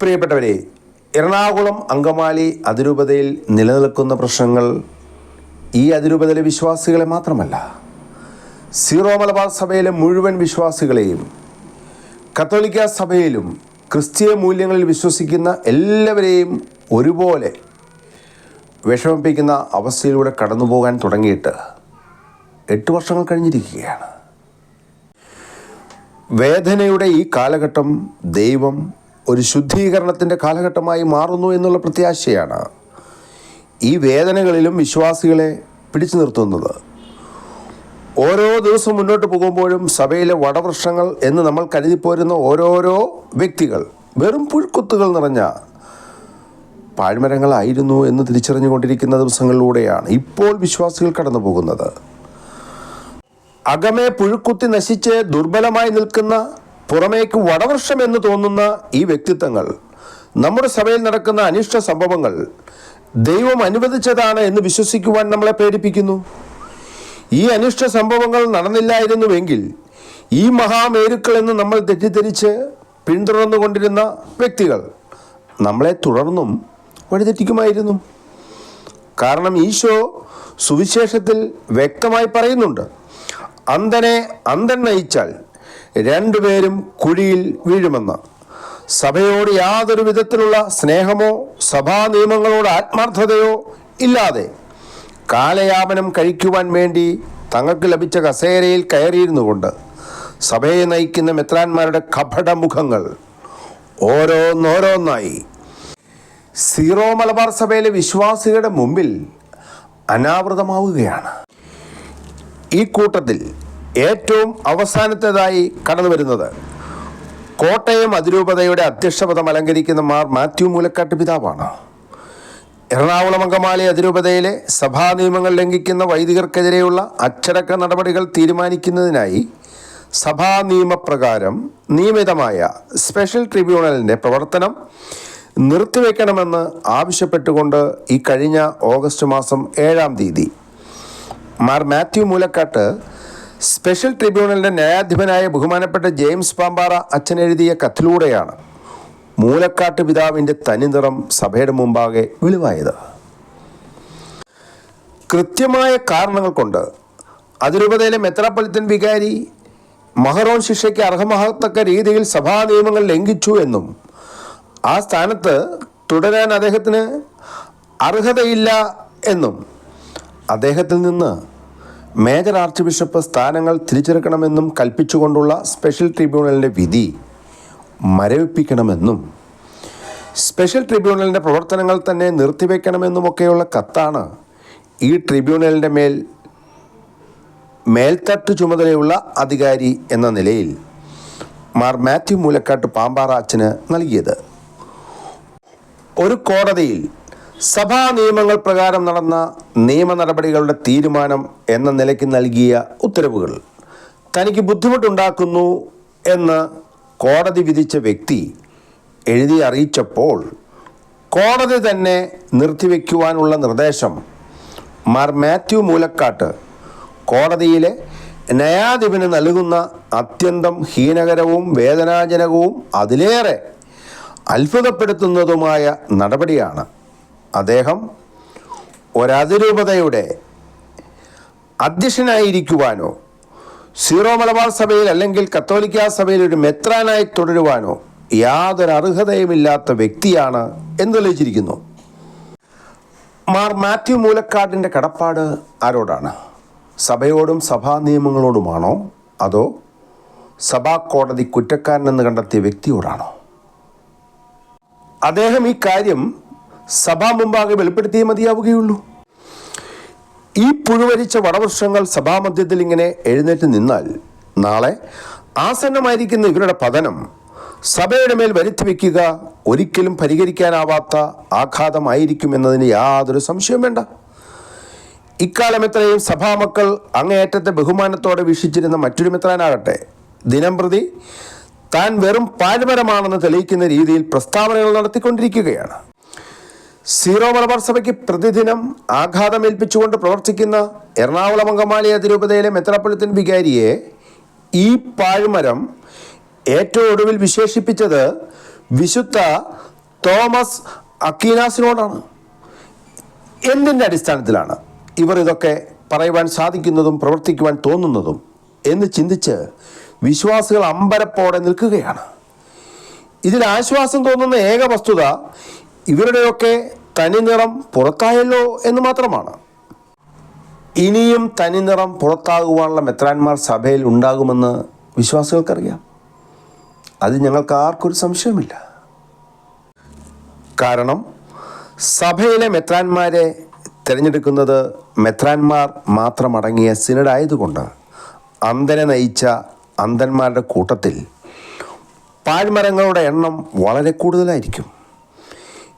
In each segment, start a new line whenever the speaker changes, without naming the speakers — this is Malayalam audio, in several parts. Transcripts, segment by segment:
പ്രിയപ്പെട്ടവരെ എറണാകുളം അങ്കമാലി അതിരൂപതയിൽ നിലനിൽക്കുന്ന പ്രശ്നങ്ങൾ ഈ അതിരൂപതയിലെ വിശ്വാസികളെ മാത്രമല്ല സീറോ മലബാർ സഭയിലെ മുഴുവൻ വിശ്വാസികളെയും കത്തോലിക്ക സഭയിലും ക്രിസ്തീയ മൂല്യങ്ങളിൽ വിശ്വസിക്കുന്ന എല്ലാവരെയും ഒരുപോലെ വിഷമിപ്പിക്കുന്ന അവസ്ഥയിലൂടെ കടന്നു പോകാൻ തുടങ്ങിയിട്ട് എട്ട് വർഷങ്ങൾ കഴിഞ്ഞിരിക്കുകയാണ്. വേദനയുടെ ഈ കാലഘട്ടം ദൈവം ഒരു ശുദ്ധീകരണത്തിന്റെ കാലഘട്ടമായി മാറുന്നു എന്നുള്ള പ്രത്യാശയാണ് ഈ വേദനകളിലും വിശ്വാസികളെ പിടിച്ചു നിർത്തുന്നത്. ഓരോ ദിവസം മുന്നോട്ട് പോകുമ്പോഴും സഭയിലെ വടവൃക്ഷങ്ങൾ എന്ന് നമ്മൾ കരുതിപ്പോരുന്ന ഓരോരോ വ്യക്തികൾ വെറും പുഴുക്കുത്തുകൾ നിറഞ്ഞ പാഴ്മരങ്ങളായിരുന്നു എന്ന് തിരിച്ചറിഞ്ഞുകൊണ്ടിരിക്കുന്ന ദിവസങ്ങളിലൂടെയാണ് ഇപ്പോൾ വിശ്വാസികൾ കടന്നു പോകുന്നത് അകമേ പുഴുക്കുത്തി നശിച്ച് ദുർബലമായി നിൽക്കുന്ന പുറമേക്ക് വടവൃക്ഷം എന്ന് തോന്നുന്ന ഈ വ്യക്തിത്വങ്ങൾ നമ്മുടെ സഭയിൽ നടക്കുന്ന അനിഷ്ട സംഭവങ്ങൾ ദൈവം അനുവദിച്ചതാണ് എന്ന് വിശ്വസിക്കുവാൻ നമ്മളെ പ്രേരിപ്പിക്കുന്നു. ഈ അനിഷ്ട സംഭവങ്ങൾ നടന്നില്ലായിരുന്നുവെങ്കിൽ ഈ മഹാമേരുക്കൾ എന്ന് നമ്മൾ തെറ്റിദ്ധരിച്ച് പിന്തുടർന്നുകൊണ്ടിരുന്ന വ്യക്തികൾ നമ്മളെ തുടർന്നും വഴിതെറ്റിക്കുമായിരുന്നു. കാരണം ഈശോ സുവിശേഷത്തിൽ വ്യക്തമായി പറയുന്നുണ്ട് അന്ധനെ അന്ധൻ നയിച്ചാൽ രണ്ടുപേരും കുഴിയിൽ വീഴുമെന്ന്. സഭയോട് യാതൊരു വിധത്തിലുള്ള സ്നേഹമോ സഭാ നിയമങ്ങളോട് ആത്മാർത്ഥതയോ ഇല്ലാതെ കാലയാപനം കഴിക്കുവാൻ വേണ്ടി തങ്ങൾക്ക് ലഭിച്ച കസേരയിൽ കയറിയിരുന്നു കൊണ്ട് സഭയെ നയിക്കുന്ന മെത്രാന്മാരുടെ കപടമുഖങ്ങൾ ഓരോന്നോരോന്നായി. സീറോ മലബാർ സഭയിലെ വിശ്വാസികളുടെ മുമ്പിൽ അനാവൃതമാവുകയാണ്. ഈ കൂട്ടത്തിൽ ഏറ്റവും അവസാനത്തേതായി കടന്നു വരുന്നത് കോട്ടയം അതിരൂപതയുടെ അധ്യക്ഷപദം അലങ്കരിക്കുന്ന മാർ മാത്യു മൂലക്കാട്ട് പിതാവാണ്. എറണാകുളം അങ്കമാലി അതിരൂപതയിലെ സഭാ നിയമങ്ങൾ ലംഘിക്കുന്ന വൈദികർക്കെതിരെയുള്ള അച്ചടക്ക നടപടികൾ തീരുമാനിക്കുന്നതിനായി സഭാ നിയമപ്രകാരം നിയമിതമായ സ്പെഷ്യൽ ട്രിബ്യൂണലിന്റെ പ്രവർത്തനം നിർത്തിവെക്കണമെന്ന് ആവശ്യപ്പെട്ടുകൊണ്ട് ഈ കഴിഞ്ഞ ഓഗസ്റ്റ് മാസം ഏഴാം തീയതി മാർ മാത്യു മൂലക്കാട്ട് സ്പെഷ്യൽ ട്രിബ്യൂണലിന്റെ ന്യായാധിപനായ ബഹുമാനപ്പെട്ട ജെയിംസ് പാമ്പാറ അച്ഛൻ എഴുതിയ കത്തിലൂടെയാണ് മൂലക്കാട്ട് പിതാവിന്റെ തനിനിറം സഭയുടെ മുമ്പാകെ വെളിവായത്. കൃത്യമായ കാരണങ്ങൾ കൊണ്ട് അതിരൂപതയിലെ മെത്രാപ്പൊലിത്തൻ വികാരി മഹറോൺ ശിക്ഷയ്ക്ക് അർഹമാകത്തക്ക രീതിയിൽ സഭാ നിയമങ്ങൾ ലംഘിച്ചു എന്നും ആ സ്ഥാനത്ത് തുടരാൻ അദ്ദേഹത്തിന് അർഹതയില്ല എന്നും അദ്ദേഹത്തിൽ നിന്ന് മേജർ ആർച്ച് ബിഷപ്പ് സ്ഥാനങ്ങൾ തിരിച്ചെടുക്കണമെന്നും കൽപ്പിച്ചുകൊണ്ടുള്ള സ്പെഷ്യൽ ട്രിബ്യൂണലിന്റെ വിധി മരവിപ്പിക്കണമെന്നും സ്പെഷ്യൽ ട്രിബ്യൂണലിന്റെ പ്രവർത്തനങ്ങൾ തന്നെ നിർത്തിവെക്കണമെന്നുമൊക്കെയുള്ള കത്താണ് ഈ ട്രിബ്യൂണലിന്റെ മേൽ മേൽത്തട്ട് ചുമതലയുള്ള അധികാരി എന്ന നിലയിൽ മാർ മാത്യു മൂലക്കാട്ട് പാമ്പാറാച്ചിന് നൽകിയത്. ഒരു കോടതിയിൽ സഭാ നിയമങ്ങൾ പ്രകാരം നടന്ന നിയമ നടപടികളുടെ തീരുമാനം എന്ന നിലയ്ക്ക് നൽകിയ ഉത്തരവുകൾ. തനിക്ക് ബുദ്ധിമുട്ടുണ്ടാക്കുന്നു എന്ന് കോടതി വിധിച്ച വ്യക്തി എഴുതി അറിയിച്ചപ്പോൾ കോടതി തന്നെ നിർത്തിവെക്കുവാനുള്ള നിർദ്ദേശം മാർ മാത്യു മൂലക്കാട്ട് കോടതിയിലെ ന്യായാധിപന് നൽകുന്ന അത്യന്തം ഹീനകരവും വേദനാജനകവും അതിലേറെ അത്ഭുതപ്പെടുത്തുന്നതുമായ നടപടിയാണ്. അദ്ദേഹം ഒരതിരൂപതയുടെ അധ്യക്ഷനായിരിക്കുവാനോ സീറോ മലബാർ സഭയിൽ അല്ലെങ്കിൽ കത്തോലിക്ക സഭയിൽ ഒരു മെത്രാനായി തുടരുവാനോ യാതൊരു അർഹതയുമില്ലാത്ത വ്യക്തിയാണ് എന്ന് തെളിയിച്ചിരിക്കുന്നു. മാർ മാത്യു മൂലക്കാടിന്റെ കടപ്പാട് ആരോടാണ്? സഭയോടും സഭാ നിയമങ്ങളോടുമാണോ? അതോ സഭാ കോടതി കുറ്റക്കാരനെന്ന് കണ്ടെത്തിയ വ്യക്തിയോടാണോ? അദ്ദേഹം ഈ കാര്യം സഭാ മുമ്പാകെ വെളിപ്പെടുത്തിയേ മതിയാവുകയുള്ളൂ. ഈ പുഴുവരിച്ച വടവൃക്ഷങ്ങൾ സഭാമധ്യത്തിൽ ഇങ്ങനെ എഴുന്നേറ്റ് നിന്നാൽ നാളെ ആസന്നമായിരിക്കുന്ന ഇവരുടെ പതനം സഭയുടെ മേൽ വരുത്തി വയ്ക്കുക ഒരിക്കലും പരിഹരിക്കാനാവാത്ത ആഘാതമായിരിക്കും എന്നതിന് യാതൊരു സംശയവും വേണ്ട. ഇക്കാലം എത്രയും സഭാമക്കൾ അങ്ങേയറ്റത്തെ ബഹുമാനത്തോടെ വീക്ഷിച്ചിരുന്ന മറ്റൊരു മിത്രാനാകട്ടെ. ദിനം പ്രതി താൻ വെറും പാഴ്മരമാണെന്ന് തെളിയിക്കുന്ന രീതിയിൽ പ്രസ്താവനകൾ നടത്തിക്കൊണ്ടിരിക്കുകയാണ്. സീറോ മലബാർ സഭയ്ക്ക് പ്രതിദിനം ആഘാതമേൽപ്പിച്ചുകൊണ്ട് പ്രവർത്തിക്കുന്ന എറണാകുളം അങ്കമാലി അതിരൂപതയിലെ മെത്രാപ്പൊലിത്തൻ വികാരിയെ ഈ പാഴ്മരം ഏറ്റവും ഒടുവിൽ വിശേഷിപ്പിച്ചത് വിശുദ്ധ തോമസ് അക്കീനാസിനോടാണ്. എന്തിന്റെ അടിസ്ഥാനത്തിലാണ് ഇവർ ഇതൊക്കെ പറയുവാൻ സാധിക്കുന്നതും പ്രവർത്തിക്കുവാൻ തോന്നുന്നതും എന്ന് ചിന്തിച്ച് വിശ്വാസികൾ അമ്പരപ്പോടെ നിൽക്കുകയാണ്. ഇതിൽ ആശ്വാസം തോന്നുന്ന ഏക വസ്തുത ഇവരുടെയൊക്കെ തനിനിറം പുറത്തായല്ലോ എന്ന് മാത്രമാണ്. ഇനിയും തനിനിറം പുറത്താകുവാനുള്ള മെത്രാന്മാർ സഭയിൽ ഉണ്ടാകുമെന്ന് വിശ്വാസികൾക്കറിയാം. അത് ഞങ്ങൾക്ക് ആർക്കൊരു സംശയമില്ല കാരണം സഭയിലെ മെത്രാന്മാരെ തിരഞ്ഞെടുക്കുന്നത് മെത്രാന്മാർ മാത്രമടങ്ങിയ സിനഡായതുകൊണ്ട് അന്ധനെ നയിച്ച അന്ധന്മാരുടെ കൂട്ടത്തിൽ പാൽമരങ്ങളുടെ എണ്ണം വളരെ കൂടുതലായിരിക്കും.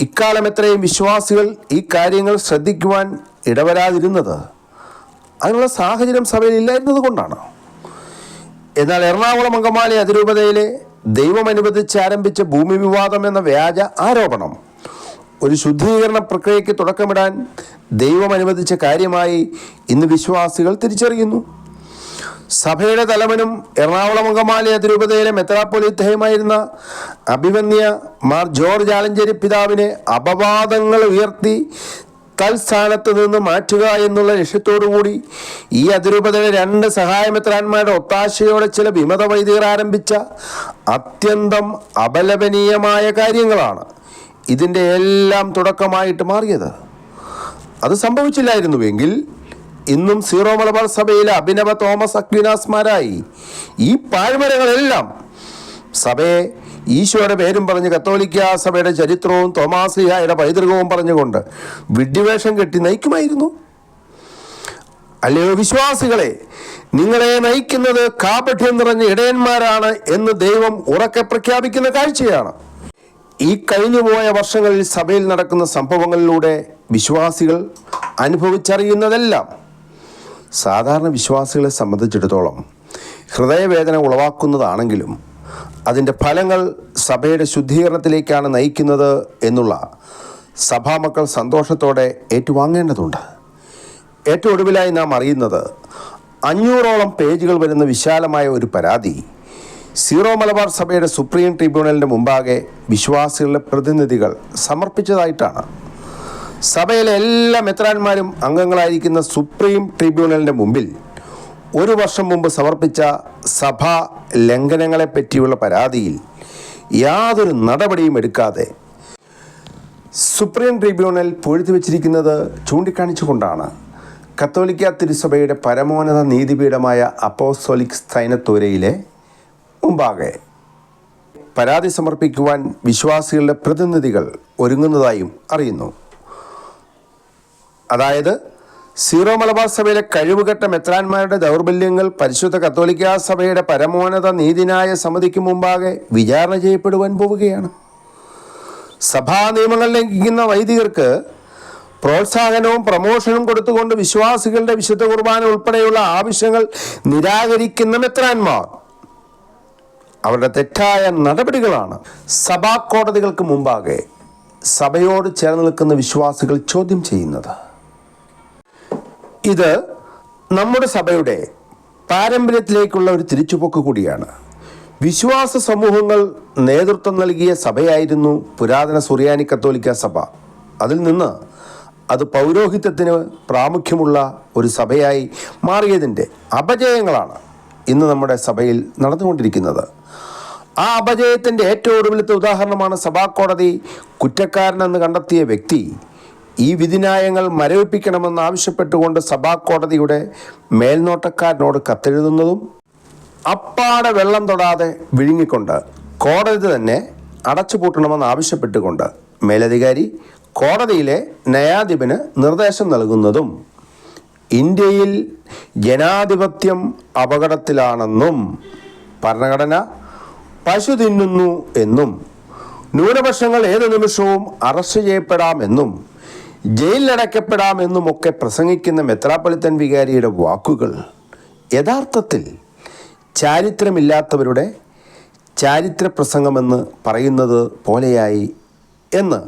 ഇക്കാലം എത്രയും വിശ്വാസികൾ ഈ കാര്യങ്ങൾ ശ്രദ്ധിക്കുവാൻ ഇടവരാതിരുന്നത്? അതിനുള്ള സാഹചര്യം സഭയിൽ ഇല്ലായിരുന്നത് കൊണ്ടാണ്. എന്നാൽ എറണാകുളം അങ്കമാലി അതിരൂപതയിലെ ദൈവം അനുവദിച്ച് ആരംഭിച്ച ഭൂമി വിവാദം എന്ന വ്യാജ ആരോപണം ഒരു ശുദ്ധീകരണ പ്രക്രിയയ്ക്ക് തുടക്കമിടാൻ ദൈവം അനുവദിച്ച കാര്യമായി ഇന്ന് വിശ്വാസികൾ തിരിച്ചറിയുന്നു. സഭയുടെ തലവനും എറണാകുളം അങ്കമാലി അതിരൂപതയിലെ മെത്രാപ്പൊലിത്തയുമായിരുന്ന അഭിമന്യ മാർ ജോർജ് ആലഞ്ചേരി പിതാവിനെ അപവാദങ്ങൾ ഉയർത്തി തൽസ്ഥാനത്ത് നിന്ന് മാറ്റുക എന്നുള്ള ലക്ഷ്യത്തോടുകൂടി ഈ അതിരൂപതയിലെ രണ്ട് സഹായമെത്രാന്മാരുടെ ഒത്താശയോടെ ചില വിമത വൈദികർ ആരംഭിച്ച അത്യന്തം അപലപനീയമായ കാര്യങ്ങളാണ് ഇതിന്റെ എല്ലാം തുടക്കമായിട്ട് മാറിയത്. അത് സംഭവിച്ചില്ലായിരുന്നുവെങ്കിൽ ഇന്നും സീറോ മലബാർ സഭയിലെ അഭിനവ തോമസ് അക്വിനാസ്മാരായി ഈ പാഴ്മരങ്ങളെല്ലാം സഭയെ ഈശോയുടെ പേരും പറഞ്ഞ് കത്തോലിക്ക സഭയുടെ ചരിത്രവും തോമാസിയായുടെ പൈതൃകവും പറഞ്ഞുകൊണ്ട് വിഡ്ഢിവേഷം കെട്ടി നയിക്കുമായിരുന്നു. അല്ലയോ വിശ്വാസികളെ നിങ്ങളെ നയിക്കുന്നത് കാപഠ്യം നിറഞ്ഞ ഇടയന്മാരാണ് എന്ന് ദൈവം ഉറക്കെ പ്രഖ്യാപിക്കുന്ന കാഴ്ചയാണ്. ഈ കഴിഞ്ഞുപോയ വർഷങ്ങളിൽ സഭയിൽ നടക്കുന്ന സംഭവങ്ങളിലൂടെ വിശ്വാസികൾ അനുഭവിച്ചറിയുന്നതെല്ലാം സാധാരണ വിശ്വാസികളെ സംബന്ധിച്ചിടത്തോളം ഹൃദയവേദന ഉളവാക്കുന്നതാണെങ്കിലും അതിന്റെ ഫലങ്ങൾ സഭയുടെ ശുദ്ധീകരണത്തിലേക്കാണ് നയിക്കുന്നത് എന്നുള്ള സഭാമക്കൾ സന്തോഷത്തോടെ ഏറ്റുവാങ്ങേണ്ടതുണ്ട്. ഏറ്റവും ഒടുവിലായി നാം അറിയുന്നത് അഞ്ഞൂറോളം പേജുകൾ വരുന്ന വിശാലമായ ഒരു പരാതി സീറോ മലബാർ സഭയുടെ സുപ്രീം ട്രിബ്യൂണലിന്റെ മുമ്പാകെ വിശ്വാസികളുടെ പ്രതിനിധികൾ സമർപ്പിച്ചതായിട്ടാണ്. സഭയിലെ എല്ലാ മെത്രാന്മാരും അംഗങ്ങളായിരിക്കുന്ന സുപ്രീം ട്രിബ്യൂണലിന്റെ മുമ്പിൽ ഒരു വർഷം മുമ്പ് സമർപ്പിച്ച സഭാ ലംഘനങ്ങളെ പറ്റിയുള്ള പരാതിയിൽ യാതൊരു നടപടിയും എടുക്കാതെ സുപ്രീം ട്രിബ്യൂണൽ പൊഴുതി വച്ചിരിക്കുന്നത് ചൂണ്ടിക്കാണിച്ചുകൊണ്ടാണ്. കത്തോലിക്ക തിരുസഭയുടെ പരമോന്നത നീതിപീഠമായ അപ്പോസ്തോലിക് സ്ഥൈനത്തോരയിലെ മുമ്പാകെ പരാതി സമർപ്പിക്കുവാൻ വിശ്വാസികളുടെ പ്രതിനിധികൾ ഒരുങ്ങുന്നതായും അറിയുന്നു. അതായത് സീറോ മലബാർ സഭയിലെ കഴിവുകെട്ട മെത്രാന്മാരുടെ ദൗർബല്യങ്ങൾ പരിശുദ്ധ കത്തോലിക്ക സഭയുടെ പരമോന്നത നീതിനായ സമിതിക്ക് മുമ്പാകെ വിചാരണ ചെയ്യപ്പെടുവാൻ പോവുകയാണ്. സഭാ നിയമങ്ങൾ ലംഘിക്കുന്ന വൈദികർക്ക് പ്രോത്സാഹനവും പ്രമോഷനും കൊടുത്തുകൊണ്ട് വിശ്വാസികളുടെ വിശുദ്ധ കുർബാന ഉൾപ്പെടെയുള്ള ആവശ്യങ്ങൾ നിരാകരിക്കുന്ന മെത്രാന്മാർ അവരുടെ തെറ്റായ നടപടികളാണ്. സഭാ കോടതികൾക്ക് മുമ്പാകെ സഭയോട് ചേർന്ന് നിൽക്കുന്ന വിശ്വാസികൾ ചോദ്യം ചെയ്യുന്നത്. ഇത് നമ്മുടെ സഭയുടെ പാരമ്പര്യത്തിലേക്കുള്ള ഒരു തിരിച്ചുപോക്ക് കൂടിയാണ്. വിശ്വാസ സമൂഹങ്ങൾ നേതൃത്വം നൽകിയ സഭയായിരുന്നു പുരാതന സുറിയാനി കത്തോലിക്ക സഭ. അതിൽ നിന്ന് അത് പൗരോഹിത്യത്തിന് പ്രാമുഖ്യമുള്ള ഒരു സഭയായി മാറിയതിന്റെ അപജയങ്ങളാണ് ഇന്ന് നമ്മുടെ സഭയിൽ നടന്നുകൊണ്ടിരിക്കുന്നത്. ആ അപജയത്തിന്റെ ഏറ്റവും ഒടുവിലത്തെ ഉദാഹരണമാണ് സഭാ കോടതി കുറ്റക്കാരനെന്ന് കണ്ടെത്തിയ വ്യക്തി ഈ വിധിന്യായങ്ങൾ മരവിപ്പിക്കണമെന്ന് ആവശ്യപ്പെട്ടുകൊണ്ട് സഭാ കോടതിയുടെ മേൽനോട്ടക്കാരനോട് കത്തെഴുതുന്നതും അപ്പാടെ വെള്ളം തൊടാതെ വിഴുങ്ങിക്കൊണ്ട് കോടതി തന്നെ അടച്ചുപൂട്ടണമെന്ന് ആവശ്യപ്പെട്ടുകൊണ്ട് മേലധികാരി കോടതിയിലെ ന്യായാധിപന് നിർദ്ദേശം നൽകുന്നതും ഇന്ത്യയിൽ ജനാധിപത്യം അപകടത്തിലാണെന്നും ഭരണഘടന പശു തിന്നുന്നു എന്നും ന്യൂനപക്ഷങ്ങൾ ഏത് നിമിഷവും അറസ്റ്റ് ചെയ്യപ്പെടാമെന്നും ജയിലിലടയ്ക്കപ്പെടാമെന്നും ഒക്കെ പ്രസംഗിക്കുന്ന മെത്രാപ്പൊലിത്തൻ വികാരിയുടെ വാക്കുകൾ യഥാർത്ഥത്തിൽ ചാരിത്രമില്ലാത്തവരുടെ ചാരിത്ര പ്രസംഗമെന്ന് പറയുന്നത് പോലെയായി എന്ന്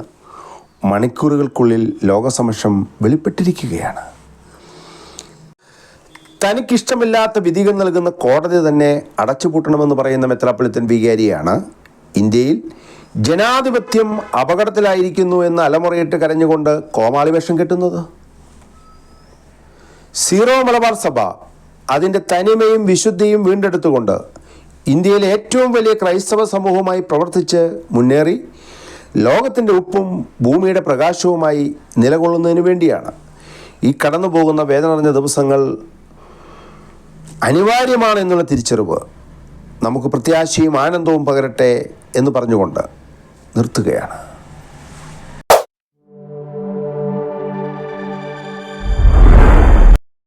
മണിക്കൂറുകൾക്കുള്ളിൽ ലോകസമക്ഷം വെളിപ്പെട്ടിരിക്കുകയാണ്. തനിക്കിഷ്ടമില്ലാത്ത വിധികൾ നൽകുന്ന കോടതി തന്നെ അടച്ചുപൂട്ടണമെന്ന് പറയുന്ന മെത്രാപ്പൊലിത്തൻ വികാരിയാണ് ഇന്ത്യയിൽ ജനാധിപത്യം അപകടത്തിലായിരിക്കുന്നു എന്ന് അലമുറയിട്ട് കരഞ്ഞുകൊണ്ട് കോമാളി വേഷം കെട്ടുന്നത്? സീറോ മലബാർ സഭ അതിന്റെ തനിമയും വിശുദ്ധിയും വീണ്ടെടുത്തുകൊണ്ട് ഇന്ത്യയിലെ ഏറ്റവും വലിയ ക്രൈസ്തവ സമൂഹമായി പ്രവർത്തിച്ച് മുന്നേറി ലോകത്തിന്റെ ഉപ്പും ഭൂമിയുടെ പ്രകാശവുമായി നിലകൊള്ളുന്നതിന് വേണ്ടിയാണ്. ഈ കടന്നു പോകുന്ന വേദന നിറഞ്ഞ ദിവസങ്ങൾ അനിവാര്യമാണ് എന്നുള്ള തിരിച്ചറിവ് നമുക്ക് പ്രത്യാശയും ആനന്ദവും പകരട്ടെ എന്ന് പറഞ്ഞുകൊണ്ട് നിർത്തുകയാണ്.